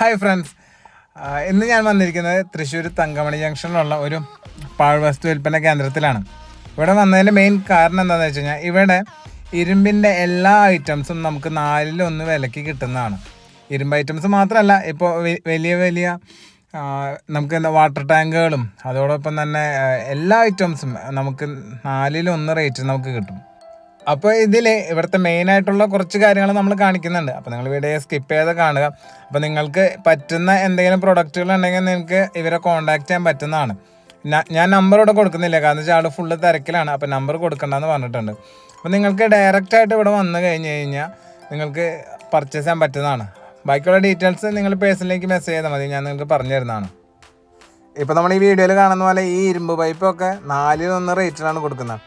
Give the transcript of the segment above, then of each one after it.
Hi friends ഇന്ന് ഞാൻ വന്നിരിക്കുന്നത് തൃശ്ശൂർ തങ്കമണി ജംഗ്ഷനിലുള്ള ഒരു പാഴ്വസ്തു വിൽപ്പന കേന്ദ്രത്തിലാണ്. ഇവിടെ വന്നതിന്റെ മെയിൻ കാരണം എന്താണെന്ന് വെച്ച് കഴിഞ്ഞാൽ ഇവിടെ ഇരുമ്പിന്റെ എല്ലാ ഐറ്റംസും നമുക്ക് നാലിലൊന്ന് വിലയ്ക്ക് കിട്ടുന്നതാണ്. ഇരുമ്പ് ഐറ്റംസ് മാത്രമല്ല ഇപ്പോൾ വലിയ വലിയ നമുക്ക് എന്താ വാട്ടർ ടാങ്കുകളും അതോടൊപ്പം തന്നെ എല്ലാ ഐറ്റംസും നമുക്ക് നാലിലൊന്ന് റേറ്റ് നമുക്ക് കിട്ടും. അപ്പോൾ ഇതിൽ ഇവിടുത്തെ മെയിൻ ആയിട്ടുള്ള കുറച്ച് കാര്യങ്ങൾ നമ്മൾ കാണിക്കുന്നുണ്ട്. അപ്പോൾ നിങ്ങൾ വീഡിയോ സ്കിപ്പ് ചെയ്ത് കാണുക. അപ്പോൾ നിങ്ങൾക്ക് പറ്റുന്ന എന്തെങ്കിലും പ്രൊഡക്റ്റുകൾ ഉണ്ടെങ്കിൽ നിങ്ങൾക്ക് ഇവരെ കോൺടാക്ട് ചെയ്യാൻ പറ്റുന്നതാണ്. ഞാൻ നമ്പർ ഇവിടെ കൊടുക്കുന്നില്ല. കാരണം വെച്ചാൽ ആൾ ഫുള്ള് തിരക്കിലാണ്. അപ്പോൾ നമ്പർ കൊടുക്കണ്ടെന്ന് പറഞ്ഞിട്ടുണ്ട്. അപ്പോൾ നിങ്ങൾക്ക് ഡയറക്റ്റ് ആയിട്ട് ഇവിടെ വന്നു കഴിഞ്ഞ് കഴിഞ്ഞാൽ നിങ്ങൾക്ക് പർച്ചേസ് ചെയ്യാൻ പറ്റുന്നതാണ്. ബാക്കിയുള്ള ഡീറ്റെയിൽസ് നിങ്ങൾ പേഴ്സണിലേക്ക് മെസ്സേജ് ചെയ്താൽ മതി. ഞാൻ നിങ്ങൾക്ക് പറഞ്ഞു തരുന്നതാണ്. ഇപ്പോൾ നമ്മൾ ഈ വീഡിയോയിൽ കാണുന്ന പോലെ ഈ ഇരുമ്പ് പൈപ്പൊക്കെ നാലിൽ ഒന്ന് റേറ്റിലാണ് കൊടുക്കുന്നത്.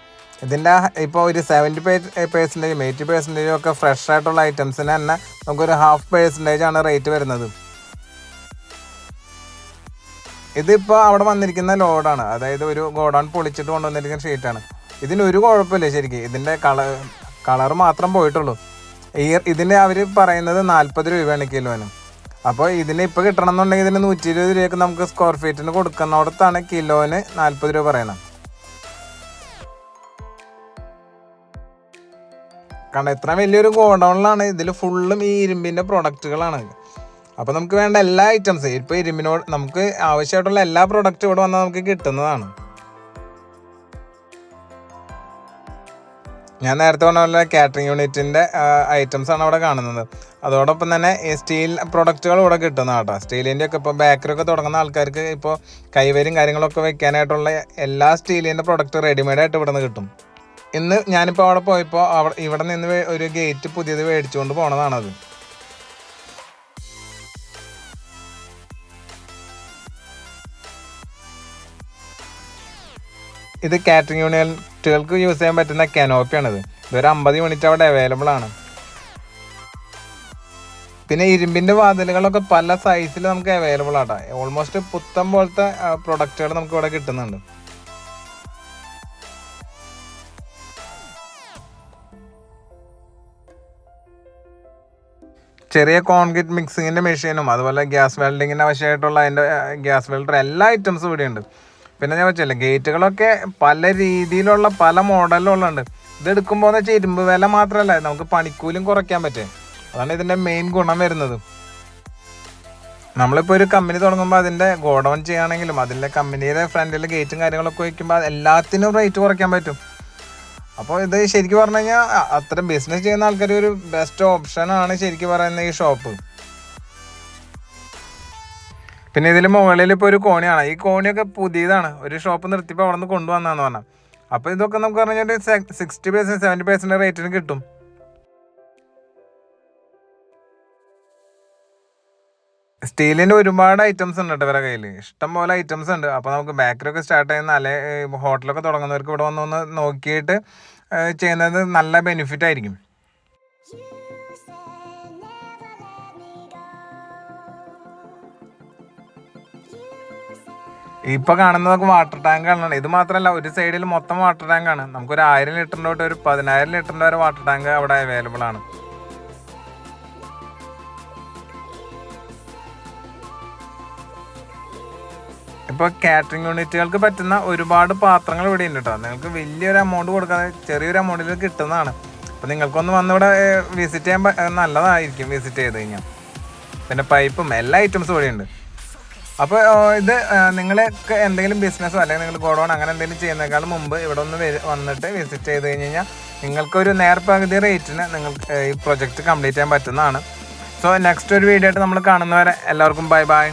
ഇതിന്റെ ഇപ്പോൾ ഒരു സെവന്റി പേഴ്സന്റേജും എയ്റ്റി പേഴ്സന്റേജും ഒക്കെ ഫ്രഷ് ആയിട്ടുള്ള ഐറ്റംസിന് തന്നെ നമുക്കൊരു ഹാഫ് പേഴ്സന്റേജ് ആണ് റേറ്റ് വരുന്നത്. ഇതിപ്പോൾ അവിടെ വന്നിരിക്കുന്ന ലോഡാണ് അതായത് ഒരു ഗോഡൗൺ പൊളിച്ചിട്ട് കൊണ്ടുവന്നിരിക്കുന്ന ഷീറ്റാണ് ഇതിന് ഒരു കുഴപ്പമില്ല ശരിക്കും. ഇതിന്റെ കളർ കളർ മാത്രം പോയിട്ടുള്ളൂ. ഈ ഇതിന് അവർ പറയുന്നത് നാൽപ്പത് രൂപയാണ് കിലോന് അപ്പോൾ ഇതിന് ഇപ്പോൾ കിട്ടണം എന്നുണ്ടെങ്കിൽ ഇതിന് നൂറ്റി ഇരുപത് രൂപയൊക്കെ നമുക്ക് സ്ക്വയർ ഫീറ്റിന് കൊടുക്കുന്നിടത്താണ് കിലോന് നാൽപ്പത് രൂപ പറയുന്നത്. കാരണം എത്ര വലിയൊരു ഗോഡൗണിലാണ്. ഇതിൽ ഫുള്ളും ഈ ഇരുമ്പിന്റെ പ്രൊഡക്റ്റുകളാണ് അപ്പോൾ നമുക്ക് വേണ്ട എല്ലാ ഐറ്റംസ് ഇപ്പോൾ ഇരുമ്പിനോട് നമുക്ക് ആവശ്യമായിട്ടുള്ള എല്ലാ പ്രൊഡക്റ്റും ഇവിടെ വന്നാൽ നമുക്ക് കിട്ടുന്നതാണ്. ഞാൻ നേരത്തെ പറഞ്ഞ പോലെ കാറ്ററിംഗ് യൂണിറ്റിന്റെ ഐറ്റംസ് ആണ് അവിടെ കാണുന്നത്. അതോടൊപ്പം തന്നെ സ്റ്റീൽ പ്രൊഡക്റ്റുകൾ ഇവിടെ കിട്ടുന്ന കേട്ടോ. സ്റ്റീലിന്റെ ഒക്കെ ഇപ്പോൾ ബേക്കറിയൊക്കെ തുടങ്ങുന്ന ആൾക്കാർക്ക് ഇപ്പോൾ കൈവരും കാര്യങ്ങളൊക്കെ വെക്കാനായിട്ടുള്ള എല്ലാ സ്റ്റീലിന്റെ പ്രൊഡക്റ്റ് റെഡിമെയ്ഡായിട്ട് ഇവിടെ നിന്ന് കിട്ടും. ഇന്ന് ഞാനിപ്പോൾ അവിടെ പോയപ്പോൾ അവിടെ ഇവിടെ നിന്ന് ഒരു ഗേറ്റ് പുതിയത് മേടിച്ചുകൊണ്ട് പോണതാണത്. ഇത് കാറ്ററിംഗ് യൂണിറ്റുകൾക്ക് യൂസ് ചെയ്യാൻ പറ്റുന്ന കനോപ്പിയാണിത്. ഇതൊരു അമ്പത് യൂണിറ്റ് അവിടെ അവൈലബിൾ ആണ്. പിന്നെ ഇരുമ്പിന്റെ വാതിലുകളൊക്കെ പല സൈസിൽ നമുക്ക് അവൈലബിൾ ആട്ടാ. ഓൾമോസ്റ്റ് പുത്തം പോലത്തെ പ്രൊഡക്റ്റുകൾ നമുക്ക് ഇവിടെ കിട്ടുന്നുണ്ട്. ചെറിയ കോൺക്രീറ്റ് മിക്സിങ്ങിന്റെ മെഷീനും അതുപോലെ ഗ്യാസ് വെൽഡിങ്ങിന് ആവശ്യമായിട്ടുള്ള അതിന്റെ ഗ്യാസ് വെൽഡർ എല്ലാ ഐറ്റംസും ഇവിടെ ഉണ്ട് പിന്നെ ഞാൻ വെച്ചല്ലേ ഗേറ്റുകളൊക്കെ പല രീതിയിലുള്ള പല മോഡലിലുള്ളതുണ്ട് ഇത് എടുക്കുമ്പോൾ എന്ന് വെച്ചാൽ ഇരുമ്പ് വില മാത്രമല്ല നമുക്ക് പണിക്കൂലിയും കുറയ്ക്കാൻ പറ്റും. അതാണ് ഇതിന്റെ മെയിൻ ഗുണം വരുന്നത്. നമ്മളിപ്പോൾ ഒരു കമ്പനി തുടങ്ങുമ്പോൾ അതിന്റെ ഗോഡൗൺ ചെയ്യുകയാണെങ്കിലും അതിന്റെ കമ്പനിയുടെ ഫ്രണ്ടിൽ ഗേറ്റും കാര്യങ്ങളൊക്കെ വയ്ക്കുമ്പോൾ എല്ലാത്തിനും റേറ്റ് കുറയ്ക്കാൻ പറ്റും. അപ്പോൾ ഇത് ശരിക്കും പറഞ്ഞു കഴിഞ്ഞാൽ അത്തരം ബിസിനസ് ചെയ്യുന്ന ആൾക്കാർ ഒരു ബെസ്റ്റ് ഓപ്ഷൻ ആണ് ശരിക്കും പറയുന്ന ഈ ഷോപ്പ് പിന്നെ ഇതിൽ മുകളിൽ ഇപ്പോൾ ഒരു കോണിയാണ്. ഈ കോണിയൊക്കെ പുതിയതാണ്. ഒരു ഷോപ്പ് നിർത്തിയപ്പോൾ അവിടെ നിന്ന് കൊണ്ടുവന്നാന്ന് പറഞ്ഞാൽ അപ്പോൾ ഇതൊക്കെ നമുക്ക് പറഞ്ഞാൽ സിക്സ്റ്റി പെർസെന്റ് സെവന്റി പെർസെന്റ് റേറ്റിന് കിട്ടും. സ്റ്റീലിന്റെ ഒരുപാട് ഐറ്റംസ് ഉണ്ട് കേട്ടോ ഇവരുടെ കയ്യിൽ ഇഷ്ടം പോലെ ഐറ്റംസ് ഉണ്ട്. അപ്പോൾ നമുക്ക് ബേക്കറി ഒക്കെ സ്റ്റാർട്ട് ചെയ്യുന്ന അല്ലെ ഹോട്ടലൊക്കെ തുടങ്ങുന്നവർക്ക് ഇവിടെ വന്ന് ഒന്ന് നോക്കിയിട്ട് ചെയ്യുന്നത് നല്ല ബെനിഫിറ്റ് ആയിരിക്കും. ഇപ്പൊ കാണുന്നതൊക്കെ വാട്ടർ ടാങ്ക് ആണ് ഇത് മാത്രമല്ല ഒരു സൈഡിൽ മൊത്തം വാട്ടർ ടാങ്ക് ആണ്. നമുക്കൊരു ആയിരം ലിറ്ററിന്റെ തൊട്ട് ഒരു പതിനായിരം ലിറ്ററിന്റെ വരെ വാട്ടർ ടാങ്ക് അവിടെ അവൈലബിൾ ആണ്. ഇപ്പോൾ കാറ്ററിംഗ് യൂണിറ്റുകൾക്ക് പറ്റുന്ന ഒരുപാട് പാത്രങ്ങൾ ഇവിടെ ഉണ്ട് കേട്ടോ നിങ്ങൾക്ക് വലിയൊരു എമൗണ്ട് കൊടുക്കാതെ ചെറിയൊരു എമൗണ്ടിൽ കിട്ടുന്നതാണ്. അപ്പോൾ നിങ്ങൾക്കൊന്ന് വന്നിവിടെ വിസിറ്റ് ചെയ്യാൻ നല്ലതായിരിക്കും വിസിറ്റ് ചെയ്ത് കഴിഞ്ഞാൽ പിന്നെ പൈപ്പും എല്ലാ ഐറ്റംസും ഇവിടെ ഉണ്ട്. അപ്പോൾ ഇത് നിങ്ങൾക്ക് എന്തെങ്കിലും ബിസിനസ്സോ അല്ലെങ്കിൽ നിങ്ങൾ ഗോഡൗൺ അങ്ങനെ എന്തെങ്കിലും ചെയ്യുന്നതിനേക്കാൾ മുമ്പ് ഇവിടെ ഒന്ന് വന്നിട്ട് വിസിറ്റ് ചെയ്ത് കഴിഞ്ഞ് കഴിഞ്ഞാൽ നിങ്ങൾക്കൊരു നേർപകുതി റേറ്റിന് നിങ്ങൾക്ക് ഈ പ്രൊജക്റ്റ് കംപ്ലീറ്റ് ചെയ്യാൻ പറ്റുന്നതാണ്. സോ നെക്സ്റ്റ് ഒരു വീഡിയോ ആയിട്ട് നമ്മൾ കാണുന്നവരെ എല്ലാവർക്കും ബൈ ബൈ